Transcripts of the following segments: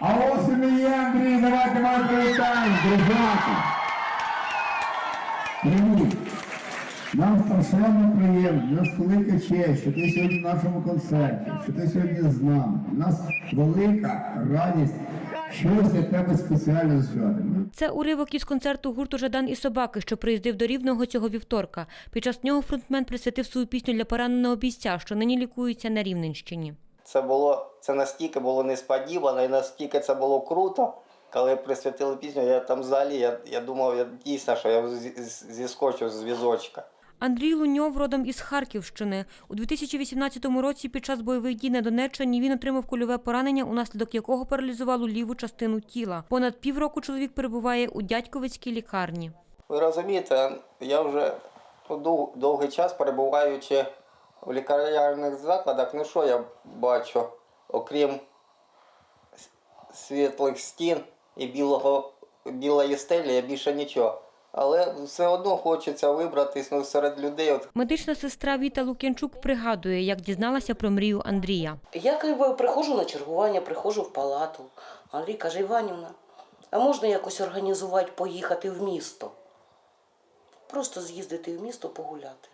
А ось і є Андрій, давайте ми привітаємо, друзяки. Привіт. Нам страшенно приємно, у нас велика честь, що ти сьогодні в нашому концерті, що ти сьогодні з нами. У нас велика радість, щось для тебе спеціально святимо. Це уривок із концерту гурту Жадан і собаки, що приїздив до Рівного цього вівторка. Під час нього фронтмен присвятив свою пісню для пораненого бійця, що нині лікується на Рівненщині. Це було це настільки було несподівано і настільки це було круто. Коли присвятили пісню, я там взагалі я, я думав, я дійсно, що я зі- зі- зіскочу з візочка. Андрій Луньов родом із Харківщини. У 2018 році під час бойових дій на Донеччині він отримав кульове поранення, унаслідок якого паралізувало ліву частину тіла. Понад півроку чоловік перебуває у дядьковицькій лікарні. Ви розумієте, я вже ну, довгий час перебуваючи в лікарняних закладах, ну що я бачу, окрім світлих стін і білого, білої стелі, я більше нічого. Але все одно хочеться вибратись ну, серед людей. Медична сестра Віта Лук'янчук пригадує, як дізналася про мрію Андрія. Я якби приходжу на чергування, приходжу в палату. Андрій каже, Іванівна, а можна якось організувати, поїхати в місто? Просто з'їздити в місто погуляти.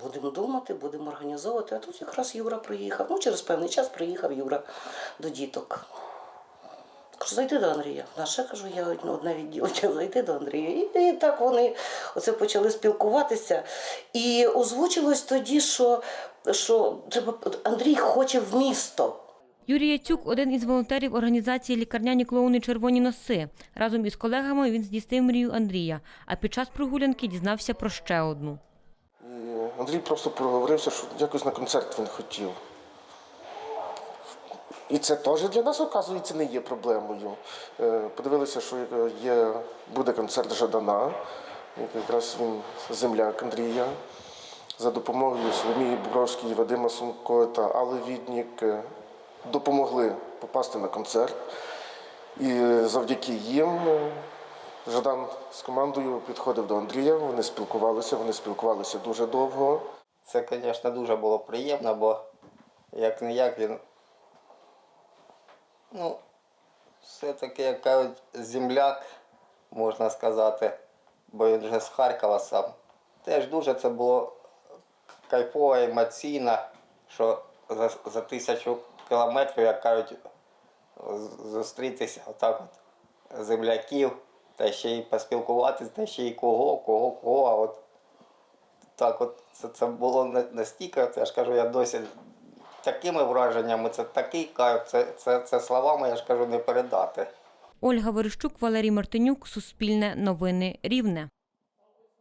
Будемо думати, будемо організовувати. А тут якраз Юра приїхав. Ну, через певний час приїхав Юра до діток. Кажу, зайди до Андрія. Наша кажу, я одне відділення, зайди до Андрія. І, і так вони оце почали спілкуватися. І озвучилось тоді, що, що треба, Андрій хоче в місто. Юрій Яцюк – один із волонтерів організації «Лікарняні клоуни Червоні носи». Разом із колегами він здійснив мрію Андрія, а під час прогулянки дізнався про ще одну. Андрій просто проговорився, що якось на концерт він хотів. І це теж для нас, оказується, не є проблемою. Е, Подивилися, що є, буде концерт Жадана, якраз він земляк Андрія. За допомогою Соломії Буровської, Вадима Сумко та Алли Віднік е, допомогли попасти на концерт. І завдяки їм е, Жадан з командою підходив до Андрія, вони спілкувалися, вони спілкувалися дуже довго. Це, звісно, дуже було приємно, бо як не як він. Ну, все-таки як кажуть, земляк, можна сказати, бо він вже з Харкова сам. Теж дуже це було кайфово, емоційно, що за, за тисячу кілометрів, як кажуть, зустрітися отак от земляків, та ще й поспілкуватися, та ще й кого, кого, кого. А от так от це, це було настільки, я ж кажу, я досі такими враженнями, це такий кайф, це, це, це словами, я ж кажу, не передати. Ольга Верещук, Валерій Мартинюк, Суспільне новини Рівне.